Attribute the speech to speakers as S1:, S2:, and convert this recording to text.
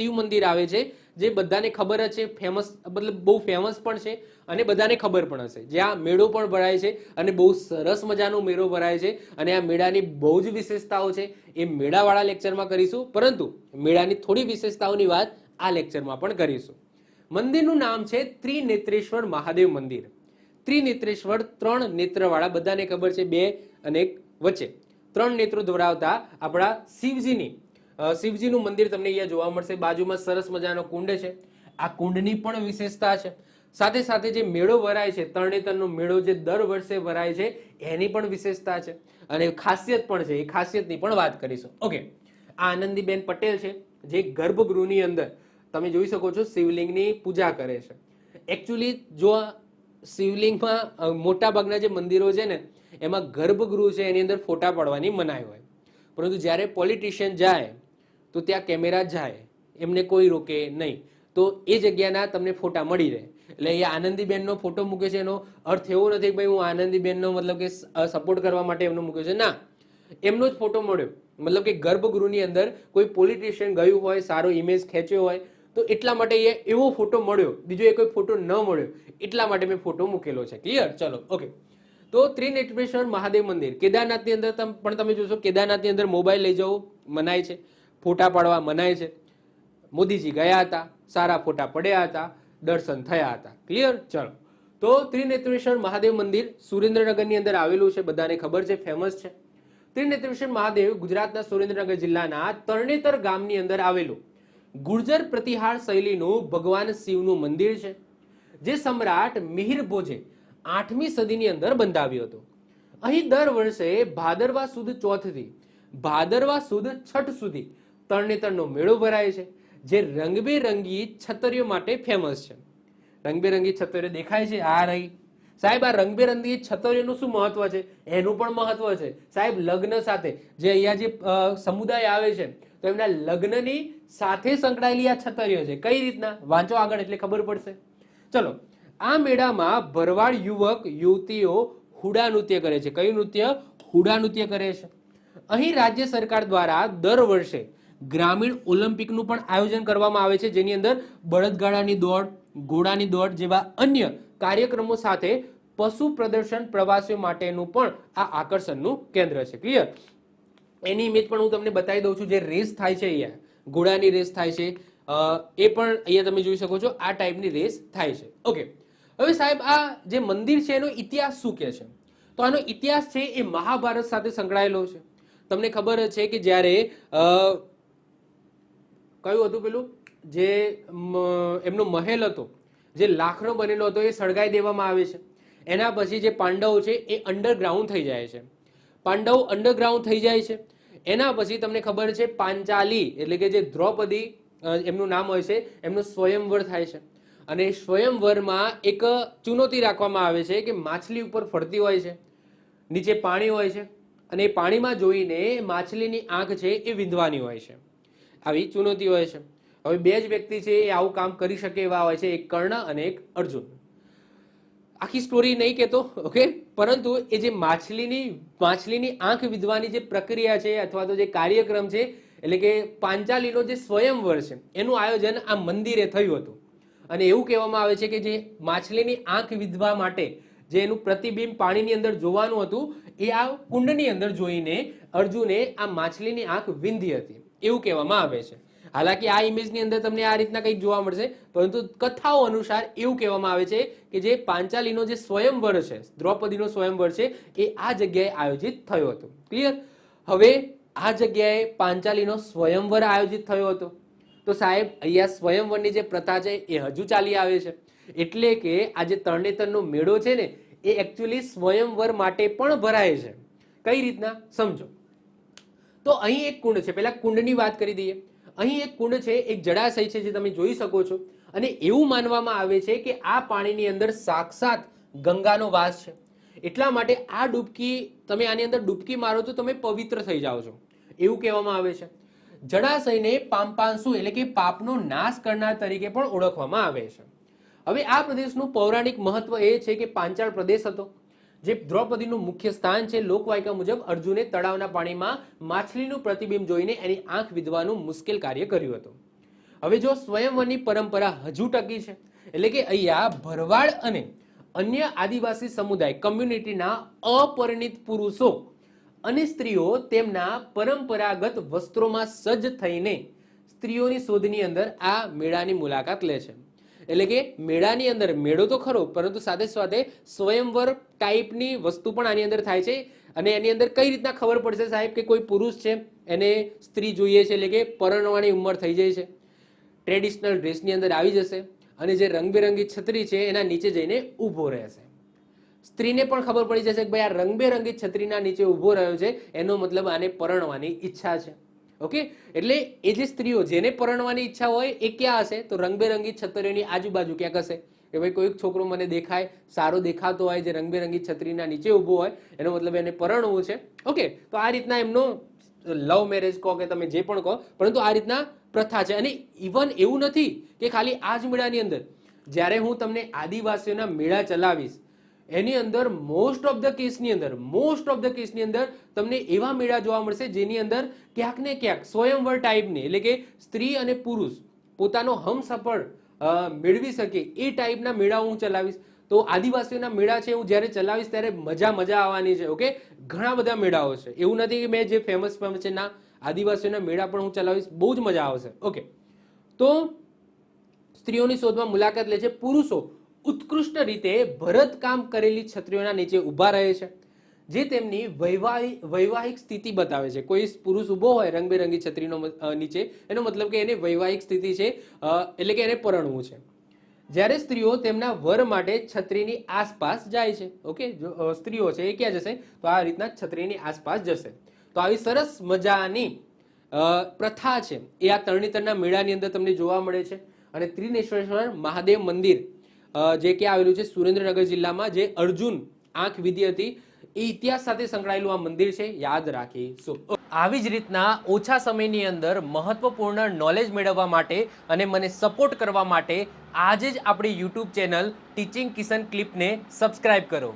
S1: શિવ મંદિર આવે છે, જે બધાને ખબર છે ફેમસ મતલબ બહુ ફેમસ પણ છે અને બધાને ખબર પણ હશે. જ્યાં મેળો પણ ભરાય છે અને બહુ સરસ મજાનો મેળો ભરાય છે અને આ મેળાની બહુ જ વિશેષતાઓ છે, એ મેળાવાળા લેક્ચરમાં કરીશું. પરંતુ મેળાની થોડી વિશેષતાઓની વાત આ લેક્ચરમાં પણ કરીશું. મંદિરનું નામ છે ત્રિનેત્રેશ્વર મહાદેવ મંદિર. ત્રિનેત્રેશ્વર ત્રણ નેત્રવાળા બધાને ખબર છે, બે અને એક વચ્ચે. ત્રણ નેત્રો ધરાવતા આપણા શિવજીની શિવજીનું મંદિર તમને અહીંયા જોવા મળશે. બાજુમાં સરસ મજાનો કુંડ છે. આ કુંડની પણ વિશેષતા છે. સાથે સાથે જે મેળો ભરાય છે, તરણેતરનો મેળો જે દર વર્ષે ભરાય છે, એની પણ વિશેષતા છે. અને ખાસિયત પણ છે, એ ખાસિયતની પણ વાત કરીશું. ઓકે. આ આનંદીબેન પટેલ છે, જે ગર્ભગૃહની અંદર, તમે જોઈ શકો છો, શિવલિંગની પૂજા કરે છે. એકચ્યુઅલી જો શિવલિંગમાં મોટાભાગના જે મંદિરો છે ને, એમાં ગર્ભગૃહ છે, એની અંદર ફોટા પાડવાની મનાઈ હોય. પરંતુ જ્યારે પોલિટિશિયન જાય તો ત્યાં કેમેરા જાય, એમને કોઈ રોકે નહીં. તો એ જગ્યાના તમને ફોટા મળી રહે. એટલે એ આનંદીબેનનો ફોટો મૂકે છે, એનો અર્થ એવો નથી કે ભાઈ હું આનંદીબેનનો મતલબ કે સપોર્ટ કરવા માટે એમનો મૂક્યો છે. ના, એમનો જ ફોટો મળ્યો. મતલબ કે ગર્ભગૃહની અંદર કોઈ પોલિટિશિયન ગયું હોય, સારો ઇમેજ ખેંચ્યો હોય, તો એટલા માટે એ એવો ફોટો મળ્યો. બીજો એ કોઈ ફોટો ન મળ્યો. એટલા માટે મેં ફોટો મૂકેલો છે. ક્લિયર ચલો ઓકે તો ત્રિનેત્રેશ્વર મહાદેવ મંદિર. કેદારનાથની અંદર પણ તમે જોશો, કેદારનાથની અંદર મોબાઈલ લઈ જવો મનાય છે. ફોટા પાડવા મનાય છે. મોદીજી ગયા હતા, સારા ફોટા પડ્યા હતા, દર્શન થયા હતા. ક્લિયર ચલો. તો ત્રિનેત્રેશ્વર મહાદેવ મંદિર સુરેન્દ્રનગરની અંદર આવેલું છે. બધાને ખબર છે ફેમસ છે. ત્રિનેત્રેશ્વર મહાદેવ ગુજરાતના સુરેન્દ્રનગર જિલ્લાના તરણેતર ગામની અંદર આવેલું. ગુર્જર પ્રતિહાર શૈલીનું ભગવાન શિવનું મંદિર છે, જે સમ્રાટ મિહિર ભોજે આઠમી સદીની અંદર બંધાવ્યું હતું. અહીં દર વર્ષે ભાદરવા સુદ ચોથથી, ભાદરવા સુદ છઠ સુધી તરણેતરનો મેળો ભરાય છે, જે રંગબેરંગી છતરીઓ માટે ફેમસ છે. રંગબેરંગી છતરીઓ દેખાય છે? આ રહી. સાહેબ, આ રંગબેરંગી છતરીઓનું શું મહત્વ છે? એનું પણ મહત્વ છે. સાહેબ, લગ્ન સાથે જે અહીંયા જે સમુદાય આવે છે, તો એમના લગ્નની સાથે સંકળાયેલી આ છતરીઓ છે. કઈ રીતના? વાંચો આગળ એટલે ખબર પડશે. ચલો, આ મેળામાં ભરવાડ યુવક, યુવતીઓ હુડા નૃત્ય કરે છે. કયું નૃત્ય? હુડા નૃત્ય કરે છે. અહીં રાજ્ય સરકાર દ્વારા દર વર્ષે ગ્રામીણ ઓલિમ્પિકનું પણ આયોજન કરવામાં આવે છે, જેની અંદર બળદગાડાની દોડ, ઘોડાની દોડ જેવા અન્ય કાર્યક્રમો સાથે પશુ પ્રદર્શન પ્રવાસીઓ માટેનું પણ આ આકર્ષણનું કેન્દ્ર છે. ક્લિયર એની ઇમેજ પણ હું તમને બતાવી દઉં છું, જે રેસ થાય છે અહીંયા. ઘોડાની રેસ થાય છે. એ પણ અહીંયા તમે જોઈ શકો છો, આ ટાઈપની રેસ થાય છે. ઓકે હવે સાહેબ, આ જે મંદિર છે, એનો ઇતિહાસ શું કહે છે? તો આનો ઇતિહાસ છે, એ મહાભારત સાથે સંકળાયેલો છે. તમને ખબર છે કે જ્યારે કયું હતું પેલું? જે એમનો મહેલ હતો. જે લાખનો બનેલો હતો, એ સળગાઈ દેવામાં આવે છે. એના પછી જે પાંડવ છે, એ અંડરગ્રાઉન્ડ થઈ જાય છે. પાંડવો અંડરગ્રાઉન્ડ થઈ જાય છે. એના પછી તમને ખબર છે, પાંચાલી, એટલે કે જે દ્રૌપદી એમનું નામ હોય છે, એમનું સ્વયંવર થાય છે. અને સ્વયંવરમાં એક ચુનૌતી રાખવામાં આવે છે કે માછલી ઉપર ફરતી હોય છે. નીચે પાણી હોય છે. અને એ પાણીમાં જોઈને માછલીની આંખ છે, એ વિંધવાની હોય છે. આવી ચુનૌતી હોય છે. હવે બે જ વ્યક્તિ છે એ આવું કામ કરી શકે એવા હોય છે, એક કર્ણ અને એક અર્જુન. આખી સ્ટોરી નહીં કહેતો ઓકે પરંતુ એ જે માછલીની માછલીની આંખ વિધવાની જે પ્રક્રિયા છે અથવા તો જે કાર્યક્રમ છે, એટલે કે પાંચાલીનો જે સ્વયંવર છે, એનું આયોજન આ મંદિરે થયું હતું. અને એવું કહેવામાં આવે છે કે જે માછલીની આંખ વિધવા માટે જે એનું પ્રતિબિંબ પાણીની અંદર જોવાનું હતું, એ આ કુંડની અંદર જોઈને અર્જુને આ માછલીની આંખ વિંધી હતી. એવું કહેવામાં આવે છે. હાલાકી આ ઇમેજની અંદર તમને આ રીતના કંઈક જોવા મળશે, પરંતુ કથાઓ અનુસાર એવું કહેવામાં આવે છે કે જે પાંચાલીનો જે સ્વયંવર છે, દ્રૌપદીનો સ્વયંવર છે, એ આ જગ્યાએ આયોજિત થયો હતો. ક્લિયર હવે આ જગ્યાએ પાંચાલીનો સ્વયંવર આયોજિત થયો હતો. તો સાહેબ, અહીંયા સ્વયંવરની જે પ્રથા છે એ હજુ ચાલી આવે છે. એટલે કે આ જે તરણેતરનો મેળો છે ને, એ એકચ્યુઅલી સ્વયંવર માટે પણ ભરાય છે. કઈ રીતના? સમજો. તો અહીં એક કુંડ છે. પહેલાં કુંડની વાત કરી દઈએ. અહીં એક કુંડ છે, એક જળાશય છે જે તમે જોઈ શકો છો. અને એવું માનવામાં આવે છે કે આ પાણીની અંદર સાક્ષાત ગંગાનો વાસ છે. એટલા માટે આ ડૂબકી, તમે આની અંદર ડૂબકી મારો તો તમે પવિત્ર થઈ જાઓ છો. એવું કહેવામાં આવે છે. જળાશયને પામપાંસુ એટલે કે પાપનો નાશ કરનાર તરીકે પણ ઓળખવામાં આવે છે. હવે આ પ્રદેશનું પૌરાણિક મહત્વ એ છે કે પાંચાળ પ્રદેશ હતો. જે દ્રૌપદીનું મુખ્ય સ્થાન છે, લોકવાયકા મુજબ અર્જુને તળાવના પાણીમાં માછલીનું પ્રતિબિંબ જોઈને એની આંખ વિધવાનું મુશ્કેલ કાર્ય કર્યું હતું. હવે જો સ્વયંવરની પરંપરા હજુ ટકી છે, એટલે કે અહીંયા ભરવાડ અને અન્ય આદિવાસી સમુદાય કમ્યુનિટીના અપરિણિત પુરુષો અને સ્ત્રીઓ તેમના પરંપરાગત વસ્ત્રોમાં સજ્જ થઈને સ્ત્રીઓની શોધની અંદર આ મેળાની મુલાકાત લે છે. એટલે કે મેળાની અંદર, મેળો તો ખરો, પરંતુ સાથે સાથે સ્વયંવર ટાઈપની વસ્તુ પણ આની અંદર થાય છે. અને એની અંદર કઈ રીતના ખબર પડશે સાહેબ કે કોઈ પુરુષ છે? એને સ્ત્રી જોઈએ છે એટલે કે પરણવાની ઉંમર થઈ જાય છે. ટ્રેડિશનલ ડ્રેસની અંદર આવી જશે અને જે રંગબેરંગી છત્રી છે એના નીચે જઈને ઊભો રહેશે. સ્ત્રીને પણ ખબર પડી જશે કે ભાઈ આ રંગબેરંગી છત્રીના નીચે ઊભો રહ્યો છે, એનો મતલબ આને પરણવાની ઈચ્છા છે. ઓકે? એટલે એ જે સ્ત્રીઓ જેને પરણવાની ઈચ્છા હોય, એ ક્યાં હશે? તો રંગબેરંગી છત્રીઓની આજુબાજુ ક્યાંક હશે? કે ભાઈ કોઈક છોકરો મને દેખાય, સારો દેખાતો હોય, જે રંગબેરંગી છત્રીના નીચે ઊભો હોય, એનો મતલબ એને પરણવું છે. ઓકે? તો આ રીતના એમનો લવ મેરેજ કહો કે તમે જે પણ કહો, પરંતુ આ રીતના પ્રથા છે. અને ઇવન એવું નથી કે ખાલી આ જ મેળાની અંદર, જ્યારે હું તમને આદિવાસીઓના મેળા ચલાવીશ એની અંદર મોસ્ટ ઓફ ધ કેસની અંદર મોસ્ટ ઓફ ધ કેસની અંદર તમને એવા મેળા જોવા મળશે જેની અંદર ક્યાંક ને ક્યાંક સ્વયંવર ટાઈપની એટલે કે સ્ત્રી અને પુરુષ પોતાનો હમસફળ મેળવી શકે એ ટાઈપના મેળા હું ચલાવીશ. તો આદિવાસીઓના મેળા છે હું જ્યારે ચલાવીશ ત્યારે મજા મજા આવવાની છે ઓકે ઘણા બધા મેળાઓ છે. એવું નથી કે મેં જે ફેમસ ફેમસ છે ના, આદિવાસીઓના મેળા પણ હું ચલાવીશ, બહુ જ મજા આવશે ઓકે તો સ્ત્રીઓની શોધમાં મુલાકાત લે છે પુરુષો. ઉત્કૃષ્ટ રીતે ભરતકામ કરેલી છત્રીઓના નીચે ઊભા રહે છે, જે તેમની વૈવાહિક વૈવાહિક સ્થિતિ બતાવે છે. કોઈ પુરુષ ઊભો હોય, રંગબેરંગી છત્રીનો નીચે, એનો મતલબ કે એને વૈવાહિક સ્થિતિ છે એટલે કે એને પરણવું છે. જ્યારે સ્ત્રીઓ તેમના વર માટે છત્રીની આસપાસ જાય છે, ઓકે? જો સ્ત્રીઓ છે, એ ક્યાં જશે? તો આ રીતના છત્રીની આસપાસ જશે. તો આવી સરસ મજાની પ્રથા છે. એ આ તરણીતરના મેળાની અંદર તમને જોવા મળે છે. અને ત્રિનેશ્વરેશ્વર મહાદેવ મંદિર જે ક્યાં આવેલું છે સુરેન્દ્રનગર જિલ્લામાં, જે અર્જુન આંખ વિધિ હતી, એ ઇતિહાસ સાથે સંકળાયેલું આ મંદિર છે, યાદ રાખીશું આવી જ રીતના ઓછા સમયની અંદર મહત્વપૂર્ણ નોલેજ મેળવવા માટે અને મને સપોર્ટ કરવા માટે આજે જ આપણી યુટ્યુબ ચેનલ ટીચિંગ કિશન ક્લિપને સબસ્ક્રાઇબ કરો.